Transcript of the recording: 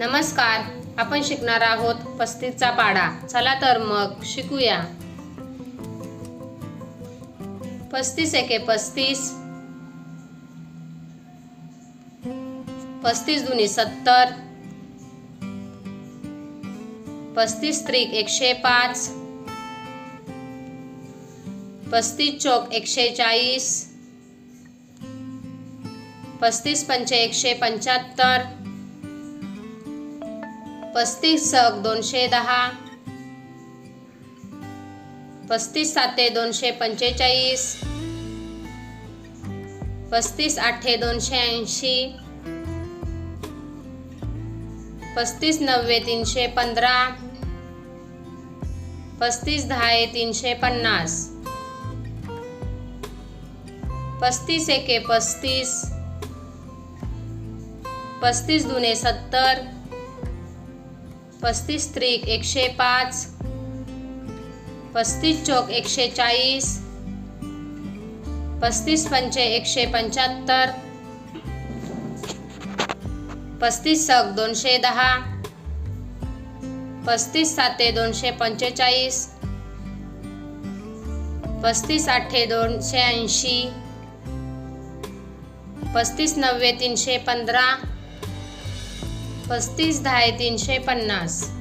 नमस्कार आपण शिकणार आहोत पस्तीसचा पाडा. चला तर मग शिकूया. पस्तीस एके पस्तीस. पस्तीस दुनी सत्तर. पस्तीस त्रिक एकशे पाच. पस्तीस चौक एकशे चाळीस. पस्तीस पंचे एकशे पंच्याहत्तर. पस्तीस सक दोनशे दहा. पस्तीस साते दोनशे पंचेचाळीस. पस्तीस आठे दोनशे ऐंशी. पस्तीस नव्वे तीनशे पंधरा. पस्तीस दहा तीनशे पन्नास. पस्तीस एके पस्तीस. पस्तीस दुने सत्तर. पस्तीस त्रिक एकशे पाच पस्तीस चौक एकशे चाळीस पस्तीस पंचे एकशे पंच्याहत्तर पस्तीस सक दोनशे दहा पस्तीस साते दोनशे पंचेचाळीस पस्तीस आठे दोनशे ऐंशी पस्तीस नव्वे तीनशे पंधरा पस्तीस दहा तीनशे पन्नास.